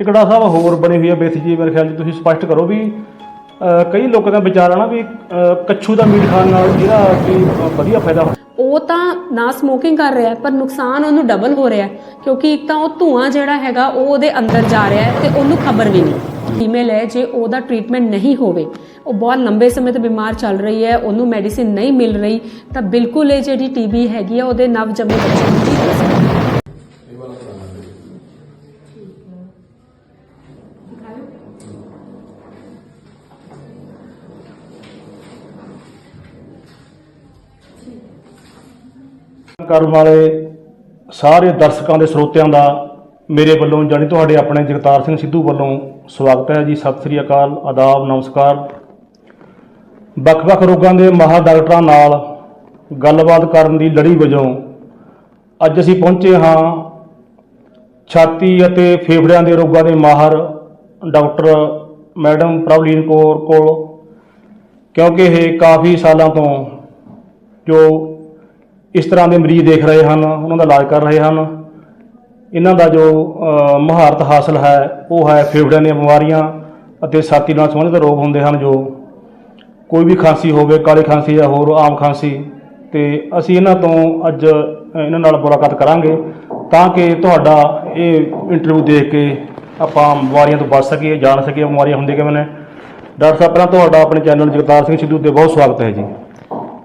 ਇੱਕ ਸਾਹਿਬ ਹੋਰ ਬਣੀ ਹੋਈ ਹੈ ਬੇਥ ਜੀ ਮੇਰੇ ਖਿਆਲ 'ਚ ਤੁਸੀਂ ਸਪਸ਼ਟ ਕਰੋ ਵੀ ਅਹ, ਕਈ ਲੋਕਾਂ ਦਾ ਵਿਚਾਰ ਆ ਨਾ ਵੀ ਅਹ, ਕੱਛੂ ਦਾ ਮੀਟ ਖਾਣ ਨਾਲ ਜਿਹੜਾ ਕਿ ਵਧੀਆ ਫਾਇਦਾ ਹੋ ਉਹ ਤਾਂ ਨਾ ਸਮੋਕਿੰਗ ਕਰ ਰਿਹਾ ਹੈ, ਪਰ ਨੁਕਸਾਨ ਉਹਨੂੰ ਡਬਲ ਹੋ ਰਿਹਾ ਹੈ, ਕਿਉਂਕਿ ਇੱਕ ਤਾਂ ਉਹ ਧੂਆਂ ਜਿਹੜਾ ਹੈਗਾ ਉਹ ਉਹਦੇ ਅੰਦਰ ਜਾ ਰਿਹਾ ਹੈ ਤੇ ਉਹਨੂੰ ਖਬਰ ਵੀ ਨਹੀਂ। ਫੀਮੇਲ ਹੈ ਜੇ ਉਹਦਾ ਟ੍ਰੀਟਮੈਂਟ ਨਹੀਂ ਹੋਵੇ ਉਹ ਬਹੁਤ ਲੰਬੇ ਸਮੇਂ ਤੋਂ ਬਿਮਾਰ ਚੱਲ ਰਹੀ ਹੈ ਉਹਨੂੰ ਮੈਡੀਸਿਨ ਨਹੀਂ ਮਿਲ ਰਹੀ ਤਾਂ ਬਿਲਕੁਲ ਇਹ ਜਿਹੜੀ ਟੀਬੀ ਹੈਗੀ ਆ ਉਹਦੇ ਨਵ ਜੰਮੇ ਬੱਚੇ ਨੂੰ ਵੀ ਹੋ ਸਕਦੀ? ਹੈ ਕਰਨ ਵਾਲੇ ਸਾਰੇ ਦਰਸ਼ਕਾਂ ਦੇ ਸਰੋਤਿਆਂ ਦਾ ਮੇਰੇ ਵੱਲੋਂ, ਜਾਣੀ ਤੁਹਾਡੇ ਆਪਣੇ ਜਗਤਾਰ ਸਿੰਘ ਸਿੱਧੂ ਵੱਲੋਂ ਸਵਾਗਤ ਹੈ ਜੀ। ਸਤਿ ਸ੍ਰੀ ਅਕਾਲ, ਆਦਾਬ, ਨਮਸਕਾਰ। ਵੱਖ-ਵੱਖ ਰੋਗਾਂ ਦੇ ਮਾਹਰ ਡਾਕਟਰਾਂ ਨਾਲ ਗੱਲਬਾਤ ਕਰਨ ਦੀ ਲੜੀ ਵਜੋਂ ਅੱਜ ਅਸੀਂ ਪਹੁੰਚੇ ਹਾਂ ਛਾਤੀ ਅਤੇ ਫੇਫੜਿਆਂ ਦੇ ਰੋਗਾਂ ਦੇ ਮਾਹਰ ਡਾਕਟਰ ਮੈਡਮ ਪ੍ਰਵਲੀਨ ਕੌਰ ਕੋਲ, ਕਿਉਂਕਿ ਇਹ ਕਾਫੀ ਸਾਲਾਂ ਤੋਂ ਜੋ ਇਸ ਤਰ੍ਹਾਂ ਦੇ ਮਰੀਜ਼ ਦੇਖ ਰਹੇ ਹਨ ਉਹਨਾਂ ਦਾ ਇਲਾਜ ਕਰ ਰਹੇ ਹਨ। ਇਹਨਾਂ ਦਾ ਜੋ ਅ, ਮਹਾਰਤ ਹਾਸਲ ਹੈ ਉਹ ਹੈ ਫੇਫੜਿਆਂ ਦੀਆਂ ਬਿਮਾਰੀਆਂ ਅਤੇ ਛਾਤੀ ਨਾਲ ਸੰਬੰਧਿਤ ਰੋਗ ਹੁੰਦੇ ਹਨ ਜੋ ਕੋਈ ਵੀ ਖਾਂਸੀ ਹੋਵੇ ਕਾਲੀ ਖਾਂਸੀ ਜਾਂ ਹੋਰ ਆਮ ਖਾਂਸੀ ਤੇ ਅਸੀਂ ਇਹਨਾਂ ਤੋਂ ਅੱਜ ਇਹਨਾਂ ਨਾਲ ਮੁਲਾਕਾਤ ਕਰਾਂਗੇ ਤਾਂ ਕਿ ਤੁਹਾਡਾ ਇਹ ਇੰਟਰਵਿਊ ਦੇਖ ਕੇ ਆਪਾਂ ਬਿਮਾਰੀਆਂ ਤੋਂ ਬਚ ਸਕੀਏ ਜਾਣ ਸਕੀਏ ਬਿਮਾਰੀਆਂ ਹੁੰਦੀਆਂ ਕਿਵੇਂ ਨੇ। ਡਾਕਟਰ ਸਾਹਿਬ ਪਹਿਲਾਂ ਤੁਹਾਡਾ ਆਪਣੇ ਚੈਨਲ ਜਗਤਾਰ ਸਿੰਘ ਸਿੱਧੂ ਤੇ ਬਹੁਤ ਸਵਾਗਤ ਹੈ ਜੀ।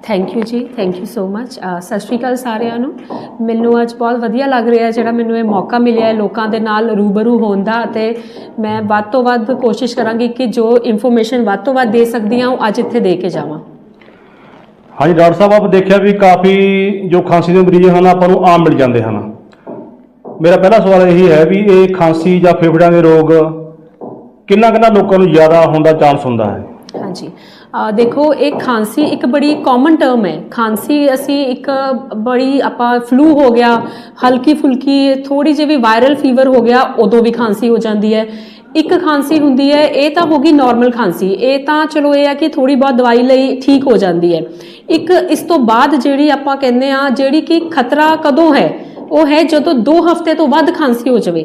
ਥੈਂਕ ਯੂ ਜੀ thank you so much Sat Sri Akal ਸਾਰਿਆਂ ਨੂੰ। ਮੈਨੂੰ ਅੱਜ ਬਹੁਤ ਵਧੀਆ ਲੱਗ ਰਿਹਾ ਹੈ ਜਿਹੜਾ ਮੈਨੂੰ ਇਹ ਮੌਕਾ ਮਿਲਿਆ ਹੈ ਲੋਕਾਂ ਦੇ ਨਾਲ ਰੂਬਰੂ ਹੋਣ ਦਾ ਅਤੇ ਮੈਂ ਵੱਧ ਤੋਂ ਵੱਧ ਕੋਸ਼ਿਸ਼ ਕਰਾਂਗੀ ਕਿ ਜੋ ਇਨਫੋਰਮੇਸ਼ਨ ਵੱਧ ਤੋਂ ਵੱਧ ਦੇ ਸਕਦੀ ਹਾਂ ਉਹ ਅੱਜ ਇੱਥੇ ਦੇ ਕੇ ਜਾਵਾਂ। ਹਾਂਜੀ ਡਾਕਟਰ ਸਾਹਿਬ ਆਪ ਦੇਖਿਆ ਵੀ ਕਾਫੀ ਜੋ ਖਾਂਸੀ ਦੇ ਮਰੀਜ਼ ਹਨ ਆਪਾਂ ਨੂੰ ਆਮ ਮਿਲ ਜਾਂਦੇ ਹਨ। ਮੇਰਾ ਪਹਿਲਾ ਸਵਾਲ ਇਹ ਹੈ ਵੀ ਇਹ ਖਾਂਸੀ ਜਾਂ ਫੇਫੜਿਆਂ ਦੇ ਰੋਗ ਕਿੰਨਾ ਕਿੰਨਾ ਲੋਕਾਂ ਨੂੰ ਜ਼ਿਆਦਾ ਹੋਣ ਦਾ ਚਾਂਸ ਹੁੰਦਾ ਹੈ? ਹਾਂਜੀ। ਦੇਖੋ, ਇਹ ਖਾਂਸੀ ਇੱਕ ਬੜੀ ਕਾਮਨ ਟਰਮ ਹੈ। ਖਾਂਸੀ ਅਸੀਂ ਇੱਕ ਬੜੀ ਆਪਾਂ ਫਲੂ ਹੋ ਗਿਆ, ਹਲਕੀ ਫੁਲਕੀ ਥੋੜੀ ਜਿਹੀ ਵੀ ਵਾਇਰਲ ਫੀਵਰ ਹੋ ਗਿਆ, ਉਦੋਂ ਵੀ ਖਾਂਸੀ ਹੋ ਜਾਂਦੀ ਹੈ। ਇੱਕ ਖਾਂਸੀ ਹੁੰਦੀ ਹੈ, ਇਹ ਤਾਂ ਹੋ ਗਈ ਨਾਰਮਲ ਖਾਂਸੀ। ਇਹ ਤਾਂ ਚਲੋ ਇਹ ਹੈ ਕਿ ਥੋੜੀ ਬਹੁਤ ਦਵਾਈ ਲਈ ਠੀਕ ਹੋ ਜਾਂਦੀ ਹੈ। ਇੱਕ ਇਸ ਤੋਂ ਬਾਅਦ ਜਿਹੜੀ ਆਪਾਂ ਕਹਿੰਦੇ ਆ ਜਿਹੜੀ ਕਿ ਖਤਰਾ ਕਦੋਂ ਹੈ? ਉਹ ਹੈ ਜਦੋਂ 2 ਹਫ਼ਤੇ ਤੋਂ ਵੱਧ ਖਾਂਸੀ ਹੋ ਜਾਵੇ।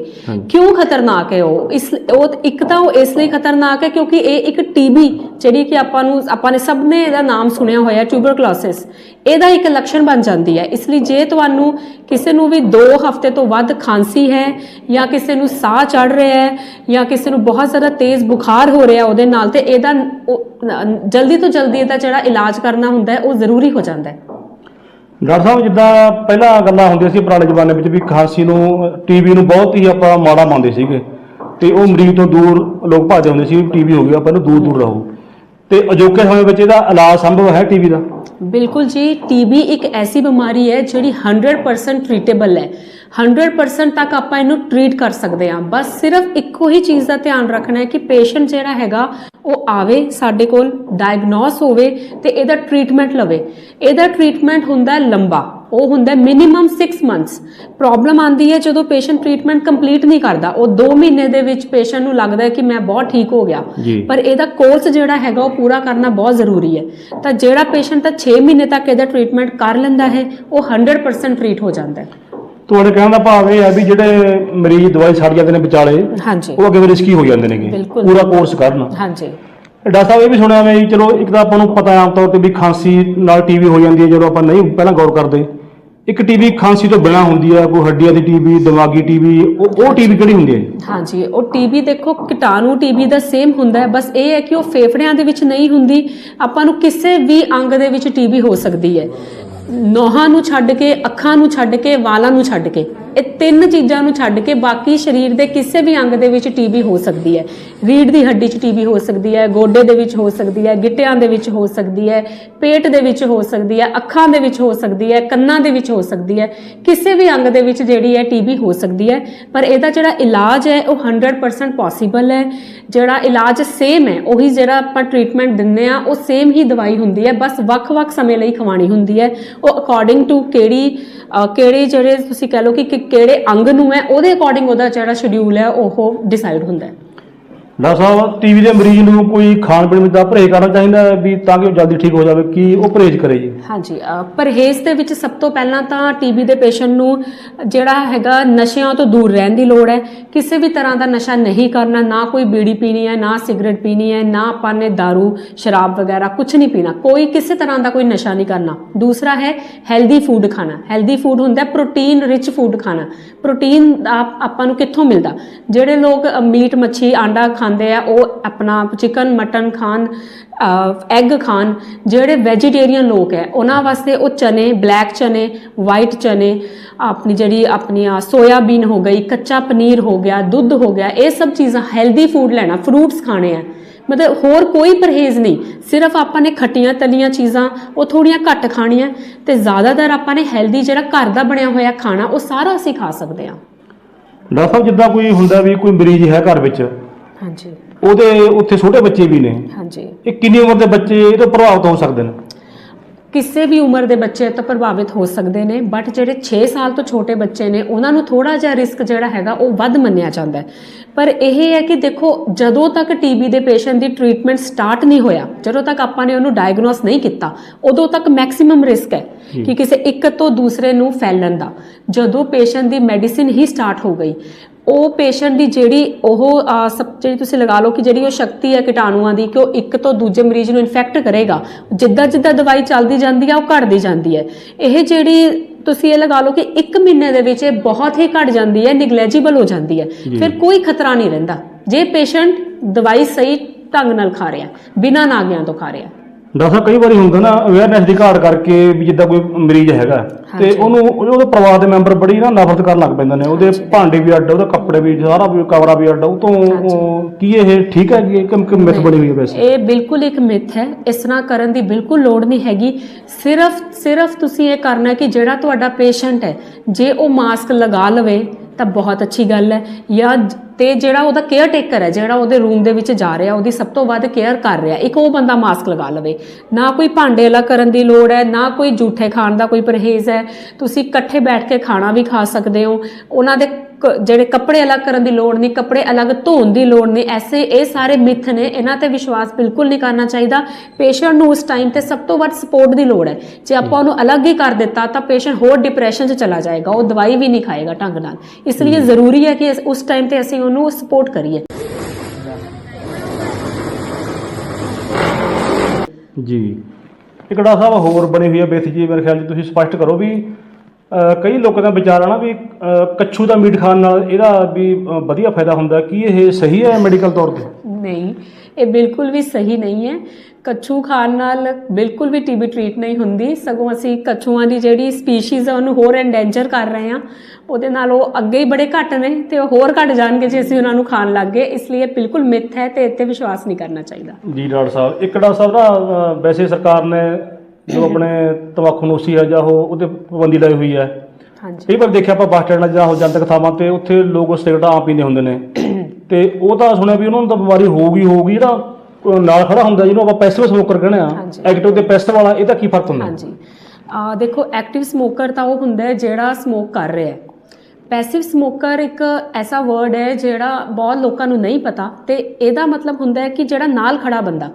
ਕਿਉਂ ਖਤਰਨਾਕ ਹੈ ਉਹ? ਇਸ ਉਹ ਇੱਕ ਤਾਂ ਉਹ ਇਸ ਲਈ ਖਤਰਨਾਕ ਹੈ ਕਿਉਂਕਿ ਇਹ ਇੱਕ ਟੀਬੀ ਜਿਹੜੀ ਕਿ ਆਪਾਂ ਨੂੰ ਆਪਾਂ ਨੇ ਸਭ ਨੇ ਇਹਦਾ ਨਾਮ ਸੁਣਿਆ ਹੋਇਆ ਟਿਊਬਰਕਲੋਸਿਸ ਇਹਦਾ ਇੱਕ ਲੱਛਣ ਬਣ ਜਾਂਦੀ ਹੈ। ਇਸ ਲਈ ਜੇ ਤੁਹਾਨੂੰ ਕਿਸੇ ਨੂੰ ਵੀ 2 ਹਫ਼ਤੇ ਤੋਂ ਵੱਧ ਖਾਂਸੀ ਹੈ ਜਾਂ ਕਿਸੇ ਨੂੰ ਸਾਹ ਚੜ ਰਿਹਾ ਹੈ ਜਾਂ ਕਿਸੇ ਨੂੰ ਬਹੁਤ ਜ਼ਿਆਦਾ ਤੇਜ਼ ਬੁਖਾਰ ਹੋ ਰਿਹਾ ਉਹਦੇ ਨਾਲ ਤੇ ਇਹਦਾ ਜਲਦੀ ਤੋਂ ਜਲਦੀ ਇਹਦਾ ਜਿਹੜਾ ਇਲਾਜ ਕਰਨਾ ਹੁੰਦਾ ਹੈ ਉਹ ਜ਼ਰੂਰੀ ਹੋ ਜਾਂਦਾ ਹੈ। ਡਾਕਟਰ ਸਾਹਿਬ, ਜਿੱਦਾਂ ਪਹਿਲਾਂ ਗੱਲਾਂ ਹੁੰਦੀਆਂ ਸੀ ਪੁਰਾਣੇ ਜ਼ਮਾਨੇ ਵਿੱਚ ਵੀ ਖਾਂਸੀ ਨੂੰ, ਟੀਬੀ ਨੂੰ ਬਹੁਤ ਹੀ ਆਪਾਂ ਮਾੜਾ ਮੰਨਦੇ ਸੀਗੇ। ਤੇ ਉਹ ਮਰੀਜ਼ ਤੋਂ ਦੂਰ ਲੋਕ ਭੱਜਦੇ ਹੁੰਦੇ ਸੀ ਟੀਬੀ ਹੋ ਗਿਆ ਪਹਿਲਾਂ ਦੂਰ ਦੂਰ ਰਹੋ। ਤੇ ਅਜੋਕੇ ਸਮੇਂ ਵਿੱਚ ਇਹਦਾ ਇਲਾਜ ਸੰਭਵ ਹੈ ਟੀਬੀ ਦਾ? ਬਿਲਕੁਲ ਜੀ, ਟੀਬੀ ਇੱਕ ਐਸੀ ਬਿਮਾਰੀ ਹੈ ਜਿਹੜੀ 100% ਟ੍ਰੀਟੇਬਲ ਹੈ। 100% ਤੱਕ ਆਪਾਂ ਇਹਨੂੰ ਟ੍ਰੀਟ ਕਰ ਸਕਦੇ ਹਾਂ। ਬਸ ਸਿਰਫ ਇੱਕੋ ਹੀ ਚੀਜ਼ ਦਾ ਧਿਆਨ ਰੱਖਣਾ ਹੈ ਕਿ ਪੇਸ਼ੈਂਟ ਜਿਹੜਾ ਹੈਗਾ, ਉਹ ਆਵੇ, ਸਾਡੇ ਕੋਲ ਡਾਇਗਨੋਸ ਹੋਵੇ ਤੇ ਇਹਦਾ ਟ੍ਰੀਟਮੈਂਟ ਲਵੇ। ਇਹਦਾ ਟ੍ਰੀਟਮੈਂਟ ਹੁੰਦਾ ਲੰਬਾ। ਉਹ ਹੁੰਦਾ ਮਿਨੀਮਮ 6 ਮੰਥਸ ਪ੍ਰੋਬਲਮ ਆਂਦੀ ਹੈ ਜਦੋਂ ਪੇਸ਼ੈਂਟ ਟ੍ਰੀਟਮੈਂਟ ਕੰਪਲੀਟ ਨਹੀਂ ਕਰਦਾ। ਉਹ 2 ਮਹੀਨੇ ਦੇ ਵਿੱਚ ਪੇਸ਼ੈਂਟ ਨੂੰ ਲੱਗਦਾ ਹੈ ਕਿ ਮੈਂ ਬਹੁਤ ਠੀਕ ਹੋ ਗਿਆ। ਪਰ ਇਹਦਾ ਕੋਰਸ ਜਿਹੜਾ ਹੈਗਾ ਉਹ ਪੂਰਾ ਕਰਨਾ ਬਹੁਤ ਜ਼ਰੂਰੀ ਹੈ। ਤਾਂ ਜਿਹੜਾ ਪੇਸ਼ੈਂਟ ਤਾਂ 6 ਮਹੀਨੇ ਤੱਕ ਇਹਦਾ ਟ੍ਰੀਟਮੈਂਟ ਕਰ ਲੈਂਦਾ ਹੈ ਉਹ 100% ਟ੍ਰੀਟ ਹੋ ਜਾਂਦਾ ਹੈ। ਤੁਹਾਡੇ ਕਹਿਣ ਦਾ ਭਾਵ ਇਹ ਹੈ ਵੀ ਜਿਹੜੇ ਮਰੀਜ਼ ਦਵਾਈ ਛੱਡ ਜਾਂਦੇ ਨੇ ਵਿਚਾਲੇ ਉਹ ਅੱਗੇ ਰਿਸਕੀ ਹੋ ਜਾਂਦੇ ਨੇਗੇ। ਪੂਰਾ ਕੋਰਸ ਕਰਨ। ਹਾਂਜੀ। ਡਾਕਟਰ ਸਾਹਿਬ ਇਹ ਵੀ ਸੁਣਿਆ ਮੈਂ ਚਲੋ ਇੱਕ ਤਾਂ ਆਪਾਂ ਨੂੰ ਪਤਾ ਆਮ ਤੌਰ ਤੇ ਵੀ ਖਾਂਸੀ ਨਾਲ ਟੀਵੀ ਹੋ ਜਾਂਦੀ ਹੈ ਜਦੋਂ ਆਪਾਂ ਨਹੀਂ ਪਹਿਲਾਂ ਗੌਰ ਕਰਦੇ। ਇੱਕ ਟੀਵੀ ਖਾਂਸੀ ਤੋਂ ਬਿਨਾ ਹੁੰਦੀ ਹੈ ਕੋਈ ਹੱਡੀਆਂ ਦੀ ਟੀਵੀ, ਦਿਮਾਗੀ ਟੀਵੀ, ਉਹ ਉਹ ਟੀਵੀ ਕਿਹੜੀ ਹੁੰਦੀ ਹੈ ਹਾਂਜੀ, ਉਹ ਟੀਬੀ ਦੇਖੋ, ਕੀਟਾਣੂ ਟੀਬੀ ਦਾ ਸੇਮ ਹੁੰਦਾ ਹੈ, ਬਸ ਇਹ ਹੈ ਕਿ ਉਹ ਫੇਫੜਿਆਂ ਦੇ ਵਿੱਚ ਨਹੀਂ ਹੁੰਦੀ, ਆਪਾਂ ਨੂੰ ਕਿਸੇ ਵੀ ਅੰਗ ਦੇ ਵਿੱਚ ਟੀਬੀ ਹੋ ਸਕਦੀ ਹੈ। ਨੋਹਾਂ ਨੂੰ ਛੱਡ ਕੇ, ਅੱਖਾਂ ਨੂੰ ਛੱਡ ਕੇ, ਵਾਲਾਂ ਨੂੰ ਛੱਡ ਕੇ। ਇਹ ਤਿੰਨ ਚੀਜ਼ਾਂ ਨੂੰ ਛੱਡ ਕੇ ਬਾਕੀ ਸਰੀਰ ਦੇ ਕਿਸੇ ਵੀ ਅੰਗ ਦੇ ਵਿੱਚ ਟੀਬੀ ਹੋ ਸਕਦੀ ਹੈ। ਰੀੜ ਦੀ ਹੱਡੀ 'ਚ ਟੀਬੀ ਹੋ ਸਕਦੀ ਹੈ, ਗੋਡੇ ਦੇ ਵਿੱਚ ਹੋ ਸਕਦੀ ਹੈ, ਗਿੱਟਿਆਂ ਦੇ ਵਿੱਚ ਹੋ ਸਕਦੀ ਹੈ, ਪੇਟ ਦੇ ਵਿੱਚ ਹੋ ਸਕਦੀ ਹੈ, ਅੱਖਾਂ ਦੇ ਵਿੱਚ ਹੋ ਸਕਦੀ ਹੈ, ਕੰਨਾਂ ਦੇ ਵਿੱਚ ਹੋ ਸਕਦੀ ਹੈ। ਕਿਸੇ ਵੀ ਅੰਗ ਦੇ ਵਿੱਚ ਜਿਹੜੀ ਹੈ ਟੀਬੀ ਹੋ ਸਕਦੀ ਹੈ। ਪਰ ਇਹਦਾ ਜਿਹੜਾ ਇਲਾਜ ਹੈ, ਉਹ 100% ਪੋਸੀਬਲ ਹੈ। ਜਿਹੜਾ ਇਲਾਜ ਸੇਮ ਹੈ, ਉਹੀ ਜਿਹੜਾ ਆਪਾਂ ਟ੍ਰੀਟਮੈਂਟ ਦਿੰਨੇ ਆ ਉਹ ਸੇਮ ਹੀ ਦਵਾਈ ਹੁੰਦੀ ਹੈ। ਬਸ ਵੱਖ-ਵੱਖ ਸਮੇਂ ਲਈ ਖਵਾਣੀ ਹੁੰਦੀ ਹੈ। ਉਹ ਅਕੋਰਡਿੰਗ ਟੂ ਕਿਹੜੀ ਕਿਹੜੇ ਜਿਹੜੇ ਤੁਸੀਂ ਕਹ ਲਓ ਕਿ ਕਿ- ਕਿਹੜੇ ਅੰਗ ਨੂੰ ਹੈ, ਉਹਦੇ ਅਕੋਰਡਿੰਗ ਉਹਦਾ ਜਿਹੜਾ ਸ਼ਡਿਊਲ ਹੈ, ਉਹ ਡਿਸਾਈਡ ਹੁੰਦਾ ਹੈ। ਡਾਕਟਰ ਟੀਵੀ ਦੇ ਮਰੀਜ਼ ਨੂੰ ਕੋਈ ਖਾਣ ਪੀਣ ਦਾ ਪਰਹੇਜ਼ ਕਰਨਾ ਚਾਹੀਦਾ ਹੈ ਵੀ ਤਾਂ ਕਿ ਉਹ ਜਲਦੀ ਠੀਕ ਹੋ ਜਾਵੇ ਕੀ ਉਹ ਪਰਹੇਜ਼ ਕਰੇ ਜੀ? ਹਾਂਜੀ ਅ, ਪਰਹੇਜ਼ ਦੇ ਵਿੱਚ ਸਭ ਤੋਂ ਪਹਿਲਾਂ ਤਾਂ ਟੀਬੀ ਦੇ ਪੇਸ਼ੈਂਟ ਨੂੰ ਜਿਹੜਾ ਹੈਗਾ ਨਸ਼ਿਆਂ ਤੋਂ ਦੂਰ ਰਹਿਣ ਦੀ ਲੋੜ ਹੈ। ਕਿਸੇ ਵੀ ਤਰ੍ਹਾਂ ਦਾ ਨਸ਼ਾ ਨਹੀਂ ਕਰਨਾ ਨਾ ਕੋਈ ਬੀੜੀ ਪੀਣੀ ਹੈ ਨਾ ਸਿਗਰਟ ਪੀਣੀ ਹੈ ਨਾ ਆਪਾਂ ਨੇ दारू ਸ਼ਰਾਬ ਵਗੈਰਾ ਕੁਝ ਨਹੀਂ ਪੀਣਾ। ਕੋਈ ਕਿਸੇ ਤਰ੍ਹਾਂ ਦਾ ਕੋਈ ਨਸ਼ਾ ਨਹੀਂ ਕਰਨਾ। ਦੂਸਰਾ ਹੈ ਹੈਲਦੀ ਫੂਡ ਖਾਣਾ। ਹੈਲਦੀ ਫੂਡ ਹੁੰਦਾ ਪ੍ਰੋਟੀਨ ਰਿਚ ਫੂਡ ਖਾਣਾ। ਪ੍ਰੋਟੀਨ ਆਪਾਂ ਨੂੰ ਕਿੱਥੋਂ ਮਿਲਦਾ? ਜਿਹੜੇ ਲੋਕ ਮੀਟ ਮੱਛੀ ਆਂਡਾ ਖਾਂਦੇ ਆ, ਉਹ ਆਪਣਾ ਚਿਕਨ ਮਟਨ ਖਾਣ ਐਗ ਖਾਣ, ਜਿਹੜੇ ਵੈਜੀਟੇਰੀਅਨ ਲੋਕ ਹੈ, ਉਹਨਾਂ ਵਾਸਤੇ ਉਹ ਚਨੇ ਬਲੈਕ ਚਨੇ ਵਾਈਟ ਚਨੇ, ਆਪਣੀ ਜਿਹੜੀ ਆਪਣੀ ਸੋਇਆਬੀਨ ਹੋ ਗਈ, ਕੱਚਾ ਪਨੀਰ ਹੋ ਗਿਆ, ਦੁੱਧ ਹੋ ਗਿਆ, ਇਹ ਸਭ ਚੀਜ਼ਾਂ ਹੈਲਦੀ ਫੂਡ ਲੈਣਾ ਫਰੂਟਸ ਖਾਣੇ ਆ। ਮਤਲਬ ਹੋਰ ਕੋਈ ਪਰਹੇਜ਼ ਨਹੀਂ, ਸਿਰਫ ਆਪਾਂ ਨੇ ਖੱਟੀਆਂ ਤਲੀਆਂ ਚੀਜ਼ਾਂ, ਉਹ ਥੋੜੀਆਂ ਘੱਟ ਖਾਣੀਆਂ, ਤੇ ਜ਼ਿਆਦਾਤਰ ਆਪਾਂ ਨੇ ਹੈਲਦੀ ਜਿਹੜਾ ਘਰ ਦਾ ਬਣਿਆ ਹੋਇਆ ਖਾਣਾ, ਉਹ ਸਾਰਾ ਅਸੀਂ ਖਾ ਸਕਦੇ ਹਾਂ। ਡਾਕਟਰ ਸਾਹਿਬ, ਜਿੱਦਾਂ ਕੋਈ ਹੁੰਦਾ ਵੀ ਕੋਈ ਮਰੀਜ਼ ਹੈ ਘਰ ਵਿੱਚ ਹਾਂਜੀ। ਉਹਦੇ ਉੱਥੇ ਛੋਟੇ ਬੱਚੇ ਵੀ ਨੇ। ਹਾਂਜੀ। ਇਹ ਕਿੰਨੀ ਉਮਰ ਦੇ ਬੱਚੇ ਇਹ ਤੋਂ ਪ੍ਰਭਾਵਿਤ ਹੋ ਸਕਦੇ ਨੇ? ਕਿਸੇ ਵੀ ਉਮਰ ਦੇ ਬੱਚੇ ਤੋਂ ਪ੍ਰਭਾਵਿਤ ਹੋ ਸਕਦੇ ਨੇ ਬਟ ਜਿਹੜੇ 6 ਸਾਲ ਤੋਂ ਛੋਟੇ ਬੱਚੇ ਨੇ ਉਹਨਾਂ ਨੂੰ ਥੋੜਾ ਜਿਹਾ ਰਿਸਕ ਜਿਹੜਾ ਹੈਗਾ ਉਹ ਵੱਧ ਮੰਨਿਆ ਜਾਂਦਾ ਹੈ। ਪਰ ਇਹ ਹੈ ਕਿ ਦੇਖੋ ਜਦੋਂ ਤੱਕ ਟੀਬੀ ਦੇ ਪੇਸ਼ੈਂਟ ਦੀ ਟ੍ਰੀਟਮੈਂਟ ਸਟਾਰਟ ਨਹੀਂ ਹੋਇਆ ਜਦੋਂ ਤੱਕ ਆਪਾਂ ਨੇ ਉਹਨੂੰ ਡਾਇਗਨੋਸ ਨਹੀਂ ਕੀਤਾ ਉਦੋਂ ਤੱਕ ਮੈਕਸਿਮਮ ਰਿਸਕ ਹੈ ਕਿ ਕਿਸੇ ਇੱਕ ਤੋਂ ਦੂਸਰੇ ਨੂੰ ਫੈਲਣ ਦਾ। ਜਦੋਂ ਪੇਸ਼ੈਂਟ ਦੀ ਮੈਡੀਸਿਨ ਹੀ ਸਟਾਰਟ ਹੋ ਗਈ ਉਹ ਪੇਸ਼ੈਂਟ ਦੀ ਜਿਹੜੀ ਉਹ ਜਿਹੜੀ ਤੁਸੀਂ ਲਗਾ ਲਓ ਕਿ ਜਿਹੜੀ ਉਹ ਸ਼ਕਤੀ ਹੈ ਕੀਟਾਣੂਆਂ ਦੀ ਕਿ ਉਹ ਇੱਕ ਤੋਂ ਦੂਜੇ ਮਰੀਜ਼ ਨੂੰ ਇਨਫੈਕਟ ਕਰੇਗਾ। ਜਿੱਦਾਂ ਜਿੱਦਾਂ ਦਵਾਈ ਚੱਲਦੀ ਜਾਂਦੀ ਹੈ ਉਹ ਘਟਦੀ ਜਾਂਦੀ ਹੈ। ਇਹ ਜਿਹੜੀ ਤੁਸੀਂ ਇਹ ਲਗਾ ਲਓ ਕਿ 1 ਮਹੀਨੇ ਦੇ ਵਿੱਚ ਇਹ ਬਹੁਤ ਹੀ ਘਟ ਜਾਂਦੀ ਹੈ ਨਿਗਲੈਜੀਬਲ ਹੋ ਜਾਂਦੀ ਹੈ। ਫਿਰ ਕੋਈ ਖਤਰਾ ਨਹੀਂ ਰਹਿੰਦਾ। ਜੇ ਪੇਸ਼ੈਂਟ ਦਵਾਈ ਸਹੀ ਢੰਗ ਨਾਲ ਖਾ ਰਿਹਾ ਬਿਨਾਂ ਨਾਗਿਆਂ ਤੋਂ ਖਾ ਰਿਹਾ। ਡਾਕਟਰ ਕਈ ਵਾਰੀ ਹੁੰਦਾ ਨਾ ਅਵੇਅਰਨੈਸ ਦੀ ਘਾਟ ਕਰਕੇ ਵੀ ਜਿੱਦਾਂ ਕੋਈ ਮਰੀਜ਼ ਹੈਗਾ। ਤੇ। ਉਹਨੂੰ ਉਹਦੇ ਪਰਿਵਾਰ ਦੇ ਮੈਂਬਰ ਬੜੀ ਨਾ ਨਫ਼ਰਤ ਕਰਨ ਲੱਗ ਪੈਂਦੇ ਨੇ। ਉਹਦੇ ਭਾਂਡੇ ਵੀ ਅੱਡ ਉਹਦੇ ਕੱਪੜੇ ਵੀ ਸਾਰਾ ਵੀ ਕਵਰਾ ਵੀ ਅੱਡ। ਉਹ ਤੋਂ ਕੀ ਇਹ ਠੀਕ ਹੈ ਕਿ ਕਿ ਕਿ ਮਿੱਥ ਬਣੀ ਹੋਈ ਹੈ ਵੈਸੇ? ਇਹ ਬਿਲਕੁਲ ਇੱਕ ਮਿਥ ਹੈ। ਇਸ ਤਰ੍ਹਾਂ ਕਰਨ ਦੀ ਬਿਲਕੁਲ ਲੋੜ ਨਹੀਂ ਹੈਗੀ। ਸਿਰਫ ਸਿਰਫ ਤੁਸੀਂ ਇਹ ਕਰਨਾ ਹੈ ਕਿ ਜਿਹੜਾ ਤੁਹਾਡਾ ਪੇਸ਼ੈਂਟ ਹੈ ਜੇ ਉਹ ਮਾਸਕ ਲਗਾ ਲਵੇ ਤਾਂ ਬਹੁਤ ਅੱਛੀ ਗੱਲ ਹੈ। ਜਾਂ ਜ- ਤੇ ਜਿਹੜਾ ਉਹਦਾ ਕੇਅਰ ਟੇਕਰ ਹੈ ਜਿਹੜਾ ਉਹਦੇ ਰੂਮ ਦੇ ਵਿੱਚ ਜਾ ਰਿਹਾ ਉਹਦੀ ਸਭ ਤੋਂ ਵੱਧ ਕੇਅਰ ਕਰ ਰਿਹਾ ਇੱਕ ਉਹ ਬੰਦਾ ਮਾਸਕ ਲਗਾ ਲਵੇ। ਨਾ ਕੋਈ ਭਾਂਡੇ ਅਲੱਗ ਕਰਨ ਦੀ ਲੋੜ ਹੈ ਨਾ ਕੋਈ ਝੂਠੇ ਖਾਣ ਦਾ ਕੋਈ ਪਰਹੇਜ਼ ਹੈ। ਤੁਸੀਂ ਇਕੱਠੇ ਬੈਠ ਕੇ ਖਾਣਾ ਵੀ ਖਾ ਸਕਦੇ ਹੋ। ਉਹਨਾਂ ਦੇ ਜਿਹੜੇ ਕੱਪੜੇ ਅਲੱਗ ਕਰਨ ਦੀ ਲੋੜ ਨਹੀਂ ਕੱਪੜੇ ਅਲੱਗ ਧੋਣ ਦੀ ਲੋੜ ਨਹੀਂ। ਐਸੇ ਇਹ ਸਾਰੇ ਮਿੱਥ ਨੇ। ਇਹਨਾਂ ਤੇ ਵਿਸ਼ਵਾਸ ਬਿਲਕੁਲ ਨਹੀਂ ਕਰਨਾ ਚਾਹੀਦਾ। ਪੇਸ਼ੈਂਟ ਨੂੰ ਉਸ ਟਾਈਮ ਤੇ ਸਭ ਤੋਂ ਵੱਧ ਸਪੋਰਟ ਦੀ ਲੋੜ ਹੈ। ਜੇ ਆਪਾਂ ਉਹਨੂੰ ਅਲੱਗ ਹੀ ਕਰ ਦਿੱਤਾ ਤਾਂ ਪੇਸ਼ੈਂਟ ਹੋਰ ਡਿਪਰੈਸ਼ਨ 'ਚ ਚਲਾ ਜਾਏਗਾ। ਉਹ ਦਵਾਈ ਵੀ ਨਹੀਂ ਖਾਏਗਾ ਢੰਗ ਨਾਲ। ਇਸ ਲਈ ਜ਼ਰੂਰੀ ਹੈ ਕਿ ਉਸ ਟਾਈਮ ਤੇ ਅਸੀਂ ਉਹਨੂੰ ਸਪੋਰਟ ਕਰੀਏ। ਜੀ। ਟਿਕੜਾ ਸਾਹਿਬ ਹੋਰ ਬਣੀ ਹੋਈ ਹੈ ਬੇਥ ਜੀ, ਮੇਰੇ ਖਿਆਲ 'ਚ ਤੁਸੀਂ ਸਪਸ਼ਟ ਕਰੋ ਵੀ ਕਈ ਲੋਕਾਂ ਦਾ ਵਿਚਾਰ ਆ ਨਾ ਵੀ ਕੱਛੂ ਦਾ ਮੀਟ ਖਾਣ ਨਾਲ ਇਹਦਾ ਵੀ ਵਧੀਆ ਫਾਇਦਾ ਹੁੰਦਾ। ਕੀ ਇਹ ਸਹੀ ਹੈ ਮੈਡੀਕਲ ਤੌਰ ਤੇ? ਨਹੀਂ ਇਹ ਬਿਲਕੁਲ ਵੀ ਸਹੀ ਨਹੀਂ ਹੈ। ਕੱਛੂ ਖਾਣ ਨਾਲ ਬਿਲਕੁਲ ਵੀ ਟੀਬੀ ਟ੍ਰੀਟ ਨਹੀਂ ਹੁੰਦੀ। ਸਗੋਂ ਅਸੀਂ ਕੱਛੂਆਂ ਦੀ ਜਿਹੜੀ ਸਪੀਸੀਜ਼ ਹੈ ਉਹਨੂੰ ਹੋਰ ਐਂਡੇਂਜਰ ਕਰ ਰਹੇ ਹਾਂ। ਉਹਦੇ ਨਾਲ ਉਹ ਅੱਗੇ ਹੀ ਬੜੇ ਘੱਟ ਨੇ ਤੇ ਉਹ ਹੋਰ ਘੱਟ ਜਾਣਗੇ ਜੇ ਅਸੀਂ ਉਹਨਾਂ ਨੂੰ ਖਾਣ ਲੱਗ ਗਏ। ਇਸ ਲਈ ਇਹ ਬਿਲਕੁਲ ਮਿੱਥ ਹੈ ਤੇ ਇੱਥੇ ਵਿਸ਼ਵਾਸ ਨਹੀਂ ਕਰਨਾ ਚਾਹੀਦਾ। ਜੀ ਡਾਕਟਰ ਸਾਹਿਬ ਇੱਕ ਡਾਕਟਰ ਸਾਹਿਬ ਦਾ ਵੈਸੇ ਸਰਕਾਰ ਨੇ ਜੋ ਆਪਣੇ ਤੰਬਾਕੂਨੋਸ਼ੀ ਹੈ ਜਾਂ ਉਹ ਉਹਤੇ ਪਾਬੰਦੀ ਲਾਈ ਹੋਈ ਹੈ। ਹਾਂਜੀ। ਕਈ ਵਾਰ ਦੇਖਿਆ ਆਪਾਂ ਬੱਸ ਸਟੈਂਡਾਂ ਜਾਂ ਹੋਰ ਜਨਤਕ ਥਾਵਾਂ ਤੇ ਉੱਥੇ ਲੋਕ ਸਿਗਰਟਾਂ ਆਪ ਪੀਂਦੇ ਹੁੰਦੇ ਨੇ। ਤੇ ਉਹ ਤਾਂ ਸੁਣਿਆ ਵੀ ਉਹਨਾਂ ਨੂੰ ਤਾਂ ਬਿਮਾਰੀ ਹੋਊਗੀ ਹੋਊਗੀ ਜਿਹੜਾ ਨਾਲ ਖੜਾ ਹੁੰਦਾ ਜਿਹਨੂੰ ਆਪਾਂ ਪੈਸਿਵ ਸਮੋਕਰ ਕਹਿੰਦੇ ਆ। ਐਕਟਿਵ ਤੇ ਪੈਸਿਵ ਵਾਲਾ ਇਹਦਾ ਕੀ ਫ਼ਰਕ ਹੁੰਦਾ? ਹਾਂਜੀ। ਆ ਦੇਖੋ ਐਕਟਿਵ ਸਮੋਕਰ ਤਾਂ ਉਹ ਹੁੰਦਾ ਜਿਹੜਾ ਸਮੋਕ ਕਰ ਰਿਹਾ ਹੈ। ਪੈਸਿਵ ਸਮੋਕਰ ਇੱਕ ਐਸਾ ਵਰਡ ਹੈ ਜਿਹੜਾ ਬਹੁਤ ਲੋਕਾਂ ਨੂੰ ਨਹੀਂ ਪਤਾ ਤੇ ਇਹਦਾ ਮਤਲਬ ਹੁੰਦਾ ਹੈ ਕਿ ਜਿਹੜਾ ਨਾਲ ਖੜਾ ਬੰਦਾ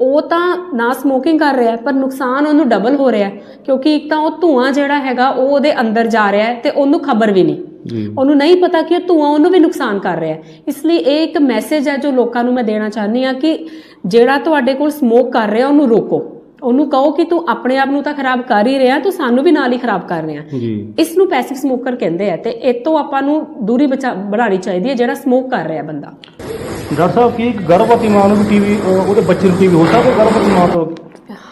ਉਹ ਤਾਂ ਨਾ ਸਮੋਕਿੰਗ ਕਰ ਰਿਹਾ ਪਰ ਨੁਕਸਾਨ ਉਹਨੂੰ ਡਬਲ ਹੋ ਰਿਹਾ ਕਿਉਂਕਿ ਇੱਕ ਤਾਂ ਉਹ ਧੂਆਂ ਜਿਹੜਾ ਹੈਗਾ ਉਹ ਉਹਦੇ ਅੰਦਰ ਜਾ ਰਿਹਾ ਹੈ ਤੇ ਉਹਨੂੰ ਖਬਰ ਵੀ ਨਹੀਂ। ਉਹਨੂੰ ਨਹੀਂ ਪਤਾ ਕਿ ਧੂਆਂ ਉਹਨੂੰ ਵੀ ਨੁਕਸਾਨ ਕਰ ਰਿਹਾ ਹੈ। ਇਸ ਲਈ ਇਹ ਇੱਕ ਮੈਸੇਜ ਹੈ ਜੋ ਲੋਕਾਂ ਨੂੰ ਮੈਂ ਦੇਣਾ ਚਾਹੁੰਦੀ ਆ ਕਿ ਜਿਹੜਾ ਤੁਹਾਡੇ ਕੋਲ ਸਮੋਕ ਕਰ ਰਿਹਾ ਉਹਨੂੰ ਰੋਕੋ। ਉਹਨੂੰ ਕਹੋ ਕਿ ਤੂੰ ਆਪਣੇ ਆਪ ਨੂੰ ਤਾਂ ਖਰਾਬ ਕਰ ਹੀ ਰਿਹਾ ਤੂੰ ਸਾਨੂੰ ਵੀ ਨਾਲ ਹੀ ਖਰਾਬ ਕਰ ਰਿਹਾ। ਇਸ ਨੂੰ ਪੈਸਿਵ ਸਮੋਕਰ ਕਹਿੰਦੇ ਆ ਤੇ ਇਹ ਤੋਂ ਆਪਾਂ ਨੂੰ ਦੂਰੀ ਬਚਾ ਬਣਾਉਣੀ ਚਾਹੀਦੀ ਹੈ ਜਿਹੜਾ ਸਮੋਕ ਕਰ ਰਿਹਾ ਬੰਦਾ। ਡਾਕਟਰ ਸਾਹਿਬ ਕੀ ਇੱਕ ਗਰਭਵਤੀ ਮਾਂ ਨੂੰ ਵੀ ਟੀਵੀ ਉਹਦੇ ਬੱਚੇ ਨੂੰ ਟੀਵੀ ਹੋ ਸਕਦਾ ਗਰਭਵਤੀ ਮਾਂ ਤੋਂ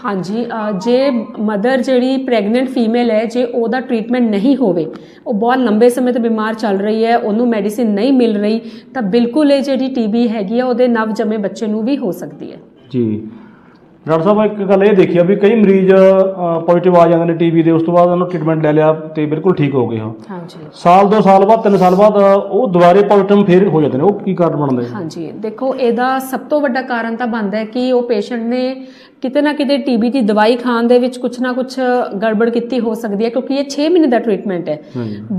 ਹਾਂਜੀ ਜੇ ਮਦਰ ਜਿਹੜੀ ਪ੍ਰੈਗਨੈਂਟ ਫੀਮੇਲ ਹੈ ਜੇ ਉਹਦਾ ਟ੍ਰੀਟਮੈਂਟ ਨਹੀਂ ਹੋਵੇ ਉਹ ਬਹੁਤ ਲੰਬੇ ਸਮੇਂ ਤੋਂ ਬਿਮਾਰ ਚੱਲ ਰਹੀ ਹੈ ਉਹਨੂੰ ਮੈਡੀਸਿਨ ਨਹੀਂ ਮਿਲ ਰਹੀ ਤਾਂ ਬਿਲਕੁਲ ਇਹ ਜਿਹੜੀ ਟੀਬੀ ਹੈਗੀ ਹੈ ਉਹਦੇ ਨਵ ਜੰਮੇ ਬੱਚੇ ਨੂੰ ਵੀ ਹੋ ਸਕਦੀ ਹੈ। ਜੀ। ਡਾਕਟਰ ਸਾਹਿਬ ਇੱਕ ਗੱਲ ਇਹ ਦੇਖੀ ਆ ਵੀ ਕਈ ਮਰੀਜ਼ ਪੋਜ਼ਿਟਿਵ ਆ ਜਾਂਦੇ ਨੇ ਟੀਵੀ ਦੇ ਉਸ ਤੋਂ ਬਾਅਦ ਉਹਨਾਂ ਟ੍ਰੀਟਮੈਂਟ ਲੈ ਲਿਆ ਤੇ ਬਿਲਕੁਲ ਠੀਕ ਹੋ ਗਏ ਹਾਂ। ਹਾਂਜੀ। ਸਾਲ ਦੋ ਸਾਲ ਬਾਅਦ ਤਿੰਨ ਸਾਲ ਬਾਅਦ ਉਹ ਦੁਬਾਰੇ ਪੋਜ਼ਿਟਿਵ ਫੇਰ ਹੋ ਜਾਂਦੇ ਨੇ ਉਹ ਕੀ ਕਾਰਨ ਬਣਦਾ ਹੈ ਹਾਂਜੀ। ਦੇਖੋ ਇਹਦਾ ਸਭ ਤੋਂ ਵੱਡਾ ਕਾਰਨ ਤਾਂ ਬਣਦਾ ਹੈ ਕਿ ਉਹ ਪੇਸ਼ੈਂਟ ਨੇ ਕਿਤੇ ਨਾ ਕਿਤੇ ਟੀਬੀ ਦੀ ਦਵਾਈ ਖਾਣ ਦੇ ਵਿੱਚ ਕੁਝ ਨਾ ਕੁਝ ਗੜਬੜ ਕੀਤੀ ਹੋ ਸਕਦੀ ਹੈ ਕਿਉਂਕਿ ਇਹ 6 ਮਹੀਨੇ ਦਾ ਟ੍ਰੀਟਮੈਂਟ ਹੈ।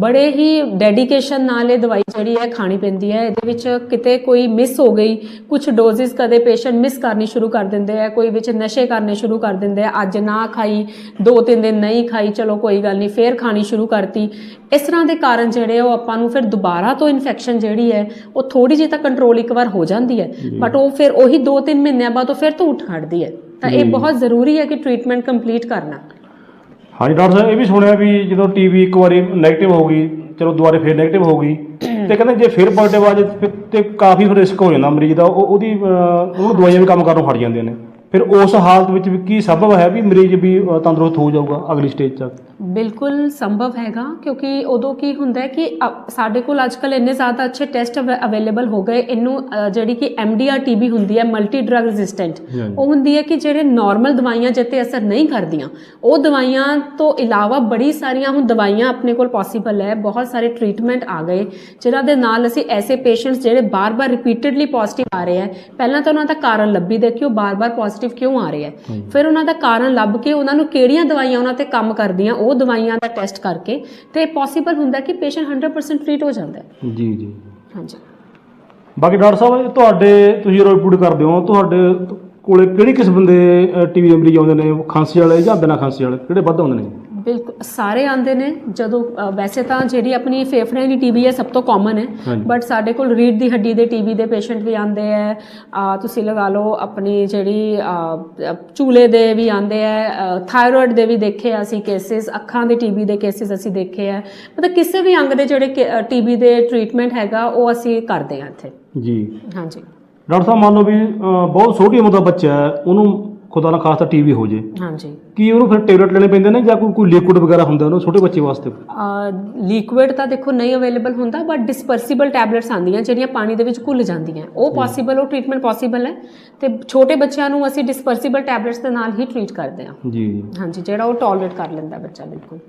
ਬੜੇ ਹੀ ਡੈਡੀਕੇਸ਼ਨ ਨਾਲ ਇਹ ਦਵਾਈ ਜਿਹੜੀ ਹੈ ਖਾਣੀ ਪੈਂਦੀ ਹੈ। ਇਹਦੇ ਵਿੱਚ ਕਿਤੇ ਕੋਈ ਮਿਸ ਹੋ ਗਈ ਕੁਝ ਡੋਜ਼ਿਸ ਕਦੇ ਪੇਸ਼ੈਂਟ ਮਿਸ ਕਰਨੀ ਸ਼ੁਰੂ ਕਰ ਦਿੰਦੇ ਆ ਕੋਈ ਵਿੱਚ ਨਸ਼ੇ ਕਰਨੇ ਸ਼ੁਰੂ ਕਰ ਦਿੰਦੇ ਆ ਅੱਜ ਨਾ ਖਾਈ ਦੋ ਤਿੰਨ ਦਿਨ ਨਹੀਂ ਖਾਈ ਚਲੋ ਕੋਈ ਗੱਲ ਨਹੀਂ ਫੇਰ ਖਾਣੀ ਸ਼ੁਰੂ ਕਰਤੀ। ਇਸ ਤਰ੍ਹਾਂ ਦੇ ਕਾਰਨ ਜਿਹੜੇ ਉਹ ਆਪਾਂ ਨੂੰ ਫਿਰ ਦੁਬਾਰਾ ਤੋਂ ਇਨਫੈਕਸ਼ਨ ਜਿਹੜੀ ਹੈ ਉਹ ਥੋੜੀ ਜਿਹੀ ਤਾਂ ਕੰਟਰੋਲ ਇੱਕ ਵਾਰ ਹੋ ਜਾਂਦੀ ਹੈ। ਬਟ ਉਹ ਫਿਰ ਉਹੀ 2-3 ਮਹੀਨਿਆਂ ਬਾਅਦ ਉਹ ਫਿਰ ਤੋਂ ਉੱਠ ਖੜਦੀ ਹੈ। ਤਾਂ ਇਹ। ਬਹੁਤ ਜ਼ਰੂਰੀ ਹੈ ਕਿ ਟ੍ਰੀਟਮੈਂਟ ਕੰਪਲੀਟ ਕਰਨਾ। ਹਾਂਜੀ ਡਾਕਟਰ ਸਾਹਿਬ ਇਹ ਵੀ ਸੁਣਿਆ ਵੀ ਜਦੋਂ ਟੀਵੀ ਇੱਕ ਵਾਰੀ 네ਗੇਟਿਵ ਹੋ ਗਈ ਚਲੋ ਦੁਬਾਰੇ ਫਿਰ 네ਗੇਟਿਵ ਹੋ ਗਈ ਤੇ ਕਹਿੰਦੇ ਜੇ ਫਿਰ ਪੋਜ਼ਿਟਿਵ ਆ ਜੇ ਫਿਰ ਤੇ ਕਾਫੀ ਫਿਰ ਰਿਸਕ ਹੋ ਜਾਂਦਾ ਮਰੀਜ਼ ਦਾ ਉਹ ਉਹਦੀ ਉਹਨੂੰ ਦਵਾਈਆਂ ਵੀ ਕੰਮ ਕਰਨੋਂ ਹਟ ਜਾਂਦੀਆਂ ਨੇ। ਫਿਰ ਉਸ ਹਾਲਤ ਵਿੱਚ ਵੀ ਕੀ ਸੰਭਵ ਹੈ ਵੀ ਮਰੀਜ਼ ਵੀ ਤੰਦਰੁਸਤ ਹੋ ਜਾਊਗਾ ਅਗਲੀ ਸਟੇਜ ਤੱਕ? ਬਿਲਕੁਲ ਸੰਭਵ ਹੈਗਾ ਕਿਉਂਕਿ ਉਦੋਂ ਕੀ ਹੁੰਦਾ ਹੈ ਕਿ ਸਾਡੇ ਕੋਲ ਅੱਜਕੱਲ ਇੰਨੇ ਜ਼ਿਆਦਾ ਅੱਛੇ ਟੈਸਟ ਅਵੇਲੇਬਲ ਹੋ ਗਏ ਇਹਨੂੰ ਜਿਹੜੀ ਕਿ MDR TB ਹੁੰਦੀ ਹੈ ਮਲਟੀ ਡਰਗ ਰੈਜ਼ਿਸਟੈਂਟ। ਉਹ ਹੁੰਦੀ ਹੈ ਕਿ ਜਿਹੜੇ ਨਾਰਮਲ ਦਵਾਈਆਂ ਜਿੱਤੇ ਅਸਰ ਨਹੀਂ ਕਰਦੀਆਂ ਉਹ ਦਵਾਈਆਂ ਤੋਂ ਇਲਾਵਾ ਬੜੀ ਸਾਰੀਆਂ ਹੁਣ ਦਵਾਈਆਂ ਆਪਣੇ ਕੋਲ ਪੋਸੀਬਲ ਹੈ ਬਹੁਤ ਸਾਰੇ ਟ੍ਰੀਟਮੈਂਟ ਆ ਗਏ ਜਿਨ੍ਹਾਂ ਦੇ ਨਾਲ ਅਸੀਂ ਐਸੇ ਪੇਸ਼ੈਂਟਸ ਜਿਹੜੇ ਬਾਰ-ਬਾਰ ਰਿਪੀਟਡਲੀ ਪੋਜ਼ਿਟਿਵ ਆ ਰਹੇ ਹੈ ਪਹਿਲਾਂ ਤਾਂ ਉਹਨਾਂ ਦਾ ਕਾਰਨ ਲੱਭੀ ਦੇ ਕਿ ਉਹ ਬਾਰ-ਬਾਰ ਪੋਜ਼ਿਟਿਵ ਕਿਉਂ ਆ ਰਹੇ ਹੈ। ਫਿਰ ਉਹਨਾਂ ਦਾ ਕਾਰਨ ਲੱਭ ਕੇ ਉਹਨਾਂ ਨੂੰ ਕਿਹੜੀਆਂ ਦਵਾਈਆਂ ਉਹਨਾਂ ਤੇ ਕੰਮ ਕਰਦੀਆਂ ਉਹ ਦਵਾਈਆਂ ਦਾ ਟੈਸਟ ਕਰਕੇ ਤੇ ਪੋਸੀਬਲ ਹੁੰਦਾ ਕਿ ਪੇਸ਼ੈਂਟ 100% ਟ੍ਰੀਟ ਹੋ ਜਾਂਦਾ ਹੈ। ਜੀ ਜੀ। ਹਾਂਜੀ। ਬਾਕੀ ਡਾਕਟਰ ਸਾਹਿਬ ਤੁਹਾਡੇ ਤੁਸੀਂ ਰਿਪੋਰਟ ਕਰਦੇ ਹੋ ਤੁਹਾਡੇ ਕੋਲੇ ਕਿਹੜੀ ਕਿਸਮ ਦੇ ਟੀਵੀ ਦੇ ਮਰੀਜ਼ ਆਉਂਦੇ ਨੇ? ਖਾਂਸੀ ਵਾਲੇ ਜਾਂ ਬਿਨਾਂ ਖਾਂਸੀ ਵਾਲੇ? ਕਿਹੜੇ ਵੱਧ ਆਉਂਦੇ ਨੇ? ਬਿਲਕੁਲ ਸਾਰੇ ਆਉਂਦੇ ਨੇ। ਜਦੋਂ ਵੈਸੇ ਤਾਂ ਜਿਹੜੀ ਆਪਣੀ ਫੇਫੜਿਆਂ ਦੀ ਟੀਬੀ ਹੈ ਸਭ ਤੋਂ ਕਾਮਨ ਹੈ। ਬਟ ਸਾਡੇ ਕੋਲ ਰੀੜ ਦੀ ਹੱਡੀ ਦੇ ਟੀਬੀ ਦੇ ਪੇਸ਼ੈਂਟ ਵੀ ਹੈ ਅ, ਤੁਸੀਂ ਲਗਾ ਲਓ ਆਪਣੀ ਜਿਹੜੀ ਚੂਲੇ ਦੇ ਵੀ ਆਉਂਦੇ ਹੈ ਥਾਇਰੋਇਡ ਦੇ ਵੀ ਦੇਖੇ ਆ ਅਸੀਂ ਕੇਸਿਸ ਅੱਖਾਂ ਦੇ ਟੀਬੀ ਦੇ ਕੇਸਿਸ ਅਸੀਂ ਦੇਖੇ ਆ ਮਤਲਬ ਕਿਸੇ ਵੀ ਅੰਗ ਦੇ ਜਿਹੜੇ ਟੀਬੀ ਦੇ ਟ੍ਰੀਟਮੈਂਟ ਹੈਗਾ ਉਹ ਅਸੀਂ ਕਰਦੇ ਹਾਂ ਇੱਥੇ। ਜੀ। ਹਾਂਜੀ। ਡਾਕਟਰ ਸਾਹਿਬ ਮੰਨ ਲਓ ਵੀ ਬਹੁਤ ਛੋਟੀ ਉਮਰ ਦਾ ਬੱਚਾ ਹੈ ਉਹਨੂੰ ਖੁਦਾ ਨਾ ਖਾਸਤਾ ਟੀਵੀ ਹੋ ਜੇ। ਹਾਂਜੀ। ਕੀ ਉਹਨੂੰ ਫਿਰ ਟੈਬਲੇਟ ਲੈਣੇ ਪੈਂਦੇ ਨੇ ਜਾਂ ਕੋਈ ਕੋਈ ਲਿਕੁਇਡ ਵਗੈਰਾ ਹੁੰਦਾ ਉਹਨੂੰ ਛੋਟੇ ਬੱਚੇ ਵਾਸਤੇ? ਲਿਕੁਇਡ ਤਾਂ ਦੇਖੋ ਨਹੀਂ ਅਵੇਲੇਬਲ ਹੁੰਦਾ ਬਟ ਡਿਸਪਰਸੀਬਲ ਟੈਬਲੇਟਸ ਆਉਂਦੀਆਂ ਜਿਹੜੀਆਂ ਪਾਣੀ ਦੇ ਵਿੱਚ ਘੁਲ ਜਾਂਦੀਆਂ। ਉਹ ਪੋਸੀਬਲ ਉਹ ਟ੍ਰੀਟਮੈਂਟ ਪੋਸੀਬਲ ਹੈ। ਤੇ ਛੋਟੇ ਬੱਚਿਆਂ ਨੂੰ ਅਸੀਂ ਡਿਸਪਰਸੀਬਲ ਟੈਬਲੇਟਸ ਦੇ ਨਾਲ ਹੀ ਟ੍ਰੀਟ ਕਰਦੇ ਹਾਂ। ਜੀ। ਜੀ ਹਾਂਜੀ ਜਿਹੜਾ ਉਹ ਟੋਲਰੇਟ ਕਰ ਲੈਂਦਾ ਬੱਚਾ ਬਿਲਕੁਲ।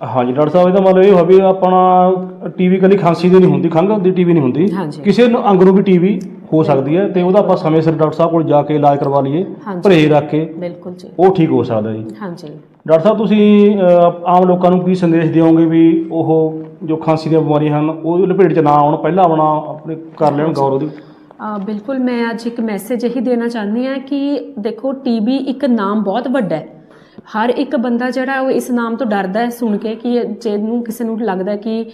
ਹਾਂਜੀ ਡਾਕਟਰ ਸਾਹਿਬ ਇਹਦਾ ਮਤਲਬ ਇਹ ਹੋਵੇ ਆਪਣਾ ਟੀਵੀ ਕੱਲੀ ਖਾਂਸੀ ਦੀ ਨਹੀਂ ਹੁੰਦੀ ਖੰਘ ਦੀ ਟੀਵੀ ਨਹੀਂ ਹੁੰਦੀ। ਕਿਸੇ ਨੂੰ ਅੰਗ ਨੂੰ ਵੀ ਟੀਵੀ ਹੋ ਸਕਦੀ ਹੈ ਤੇ ਉਹਦਾ ਆਪਾਂ ਸਮੇਂ ਸਿਰ ਡਾਕਟਰ ਸਾਹਿਬ ਕੋਲ ਜਾ ਕੇ ਇਲਾਜ ਕਰਵਾ ਲਈਏ ਹਾਂਜੀ। ਪਰਹੇਜ਼ ਰੱਖ ਕੇ। ਬਿਲਕੁਲ ਜੀ। ਉਹ ਠੀਕ ਹੋ ਸਕਦਾ ਜੀ। ਹਾਂਜੀ। ਡਾਕਟਰ ਸਾਹਿਬ ਤੁਸੀਂ ਅਹ, ਆਮ ਲੋਕਾਂ ਨੂੰ ਕੀ ਸੰਦੇਸ਼ ਦਿਓਗੇ ਵੀ ਉਹ ਜੋ ਖਾਂਸੀ ਦੀਆਂ ਬਿਮਾਰੀਆਂ ਹਨ ਉਹ ਲਪੇਟ 'ਚ ਨਾ ਆਉਣ ਪਹਿਲਾਂ ਆਪਣਾ ਆਪਣੇ ਕਰ ਲੈਣ ਗੌਰ ਉਹਦੀ। ਅ, ਬਿਲਕੁਲ ਮੈਂ ਅੱਜ ਇੱਕ ਮੈਸੇਜ ਇਹੀ ਦੇਣਾ ਚਾਹੁੰਦੀ ਹਾਂ ਕਿ ਦੇਖੋ ਟੀਬੀ ਇੱਕ ਨਾਮ ਬਹੁਤ ਵੱਡਾ ਹੈ। ਹਰ ਇੱਕ ਬੰਦਾ ਜਿਹੜਾ ਉਹ ਇਸ ਨਾਮ ਤੋਂ ਡਰਦਾ ਹੈ ਸੁਣ ਕੇ ਕਿ ਜਿਹਨੂੰ ਕਿਸੇ ਨੂੰ ਲੱਗਦਾ ਕਿ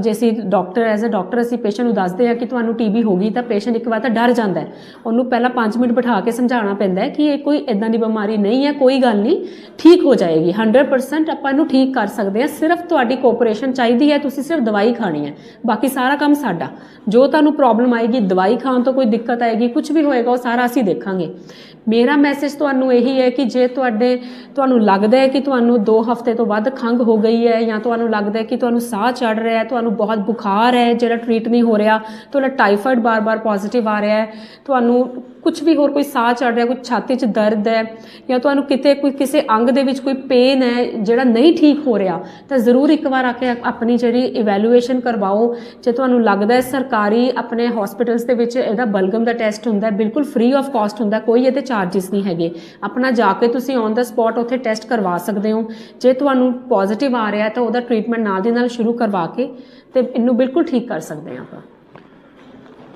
ਜੇ ਅਸੀਂ ਡਾਕਟਰ ਐਜ਼ ਅ ਡਾਕਟਰ ਅਸੀਂ ਪੇਸ਼ੈਂਟ ਨੂੰ ਦੱਸਦੇ ਹਾਂ ਕਿ ਤੁਹਾਨੂੰ ਟੀਬੀ ਹੋ ਗਈ ਤਾਂ ਪੇਸ਼ੈਂਟ ਇੱਕ ਵਾਰ ਤਾਂ ਡਰ ਜਾਂਦਾ ਹੈ। ਉਹਨੂੰ ਪਹਿਲਾਂ 5 ਮਿੰਟ ਬਿਠਾ ਕੇ ਸਮਝਾਉਣਾ ਪੈਂਦਾ ਹੈ ਕਿ ਇਹ ਕੋਈ ਇਦਾਂ ਦੀ ਬਿਮਾਰੀ ਨਹੀਂ ਹੈ, ਕੋਈ ਗੱਲ ਨਹੀਂ, ਠੀਕ ਹੋ ਜਾਏਗੀ। 100% ਆਪਾਂ ਇਹਨੂੰ ਠੀਕ ਕਰ ਸਕਦੇ ਹਾਂ। ਸਿਰਫ ਤੁਹਾਡੀ ਕੋਆਪਰੇਸ਼ਨ ਚਾਹੀਦੀ ਹੈ, ਤੁਸੀਂ ਸਿਰਫ ਦਵਾਈ ਖਾਣੀ ਹੈ। ਬਾਕੀ ਸਾਰਾ ਕੰਮ ਸਾਡਾ। ਜੋ ਤੁਹਾਨੂੰ ਪ੍ਰੋਬਲਮ ਆਏਗੀ, ਦਵਾਈ ਖਾਣ ਤੋਂ ਕੋਈ ਦਿੱਕਤ ਆਏਗੀ ਕੁਝ ਵੀ ਹੋਏਗਾ, ਉਹ ਸਾਰਾ ਅਸੀਂ ਦੇਖਾਂਗੇ। ਮੇਰਾ ਮੈਸੇਜ ਤੁਹਾਨੂੰ ਇਹੀ ਹੈ ਕਿ ਜੇ ਤੁਹਾਡੇ, ਤੁਹਾਨੂੰ ਤੁਹਾਨੂੰ ਲੱਗਦਾ ਹੈ ਕਿ ਤੁਹਾਨੂੰ 2 ਹਫ਼ਤੇ ਤੋਂ ਵੱਧ ਖੰਘ ਹੋ ਗਈ ਹੈ ਜਾਂ ਤੁਹਾਨੂੰ ਲੱਗਦਾ ਹੈ ਕਿ ਤੁਹਾਨੂੰ ਸਾਹ ਚੜ ਰਿਹਾ ਹੈ, ਤੁਹਾਨੂੰ ਬਹੁਤ ਬੁਖਾਰ ਹੈ, ਜਿਹੜਾ ਟ੍ਰੀਟ ਨਹੀਂ ਹੋ ਰਿਹਾ, ਤੁਹਾਡਾ ਟਾਈਫਾਇਡ ਬਾਰ-ਬਾਰ ਪੋਜ਼ਿਟਿਵ ਆ ਰਿਹਾ ਹੈ, ਤੁਹਾਨੂੰ ਕੁਝ ਵੀ ਹੋਰ ਕੋਈ ਸਾਹ ਚੜ ਰਿਹਾ, ਕੋਈ ਛਾਤੀ 'ਚ ਦਰਦ ਹੈ ਜਾਂ ਤੁਹਾਨੂੰ ਕਿਤੇ ਕੋਈ, ਕਿਸੇ ਅੰਗ ਦੇ ਵਿੱਚ ਕੋਈ ਪੇਨ ਹੈ ਜਿਹੜਾ ਨਹੀਂ ਠੀਕ ਹੋ ਰਿਹਾ, ਤਾਂ ਜ਼ਰੂਰ ਇੱਕ ਵਾਰ ਆ ਕੇ ਆਪਣੀ ਜਿਹੜੀ ਇਵੈਲੂਏਸ਼ਨ ਕਰਵਾਓ। ਜੇ ਤੁਹਾਨੂੰ ਲੱਗਦਾ ਹੈ ਸਰਕਾਰੀ ਆਪਣੇ ਹਸਪੀਟਲਸ ਦੇ ਵਿੱਚ ਇਹਦਾ ਬਲਗਮ ਦਾ ਟੈਸਟ ਹੁੰਦਾ ਬਿਲਕੁਲ ਫ੍ਰੀ ਆਫ ਕਾਸਟ ਹੁੰਦਾ, ਕੋਈ ਇਹਦੇ ਚਾਰजेस ਨਹੀਂ ਹੈਗੇ। ਆਪਣਾ ਜਾ ਕੇ ਤੁਸੀਂ ਔਨ ਦਾ ਸਪੌਟ ਉੱਥੇ ਟੈਸਟ ਕਰਵਾ ਸਕਦੇ ਹੋ। ਜੇ ਤੁਹਾਨੂੰ ਪੋਜ਼ਿਟਿਵ ਆ ਰਿਹਾ ਤਾਂ ਉਹਦਾ ਟ੍ਰੀਟਮੈਂਟ ਨਾਲ ਦੀ ਨਾਲ ਸ਼ੁਰੂ ਕਰਵਾ ਕੇ ਤੇ ਇਹਨੂੰ ਬਿਲਕੁਲ ਠੀਕ ਕਰ ਸਕਦੇ ਹਾਂ ਆਪਾਂ।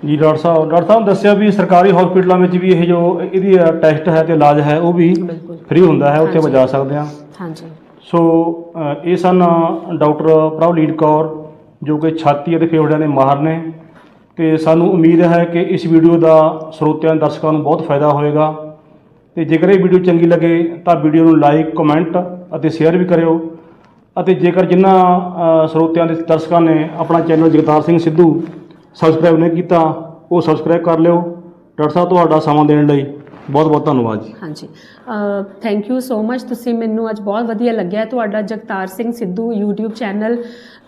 ਜੀ ਡਾਕਟਰ ਸਾਹਿਬ ਡਾਕਟਰ ਸਾਹਿਬ ਨੇ ਦੱਸਿਆ ਵੀ ਸਰਕਾਰੀ ਹਸਪੀਟਲਾਂ ਵਿੱਚ ਵੀ ਇਹ ਜੋ ਇਹਦੀ ਟੈਸਟ ਹੈ ਤੇ ਇਲਾਜ ਹੈ ਉਹ ਵੀ ਬਿਲਕੁਲ। ਫ੍ਰੀ ਹੁੰਦਾ ਹੈ ਉੱਥੇ। ਬਜਾ ਸਕਦੇ ਹਾਂ। ਹਾਂਜੀ। ਸੋ ਅ, ਇਹ ਸਨ ਡਾਕਟਰ ਪ੍ਰਭਲੀਨ ਕੌਰ ਜੋ ਕਿ ਛਾਤੀ ਅਤੇ ਫੇਫੜਿਆਂ ਦੇ ਮਾਹਰ ਨੇ। ਤੇ ਸਾਨੂੰ ਉਮੀਦ ਹੈ ਕਿ ਇਸ ਵੀਡੀਓ ਦਾ ਸਰੋਤਿਆਂ ਦਰਸ਼ਕਾਂ ਨੂੰ ਬਹੁਤ ਫਾਇਦਾ ਹੋਏਗਾ। ਤੇ ਜੇਕਰ ਇਹ ਵੀਡੀਓ ਚੰਗੀ ਲੱਗੇ ਤਾਂ ਵੀਡੀਓ ਨੂੰ ਲਾਈਕ ਕਮੈਂਟ ਅਤੇ ਸ਼ੇਅਰ ਵੀ ਕਰਿਓ। ਅਤੇ ਜੇਕਰ ਜਿਨ੍ਹਾਂ ਅ, ਸਰੋਤਿਆਂ ਦੇ ਦਰਸ਼ਕਾਂ ਨੇ ਆਪਣਾ ਚੈਨਲ ਜਗਤਾਰ ਸਿੰਘ ਸਿੱਧੂ ਸਬਸਕ੍ਰਾਈਬ ਨਹੀਂ ਕੀਤਾ ਉਹ ਸਬਸਕ੍ਰਾਈਬ ਕਰ ਲਿਓ। ਡਾਕਟਰ ਸਾਹਿਬ ਤੁਹਾਡਾ ਸਮਾਂ ਦੇਣ ਲਈ ਬਹੁਤ ਬਹੁਤ ਧੰਨਵਾਦ ਜੀ। ਹਾਂਜੀ। ਥੈਂਕ ਯੂ ਸੋ ਮਚ ਤੁਸੀਂ ਮੈਨੂੰ ਅੱਜ ਬਹੁਤ ਵਧੀਆ ਲੱਗਿਆ। ਤੁਹਾਡਾ ਜਗਤਾਰ ਸਿੰਘ ਸਿੱਧੂ YouTube ਚੈਨਲ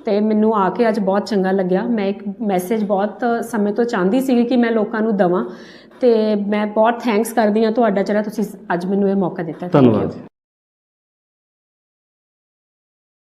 ਤੇ ਮੈਨੂੰ ਆ ਕੇ ਅੱਜ ਬਹੁਤ ਚੰਗਾ ਲੱਗਿਆ। ਮੈਂ ਇੱਕ ਮੈਸੇਜ ਬਹੁਤ ਸਮੇਂ ਤੋਂ ਚਾਹੁੰਦੀ ਸੀ ਕਿ ਮੈਂ ਲੋਕਾਂ ਨੂੰ ਦਵਾਂ। ਤੇ ਮੈਂ ਬਹੁਤ ਥੈਂਕਸ ਕਰਦੀ ਹਾਂ ਤੁਹਾਡਾ ਜਿਹੜਾ ਤੁਸੀਂ ਅੱਜ ਮੈਨੂੰ ਇਹ ਮੌਕਾ ਦਿੱਤਾ. ਧੰਨਵਾਦ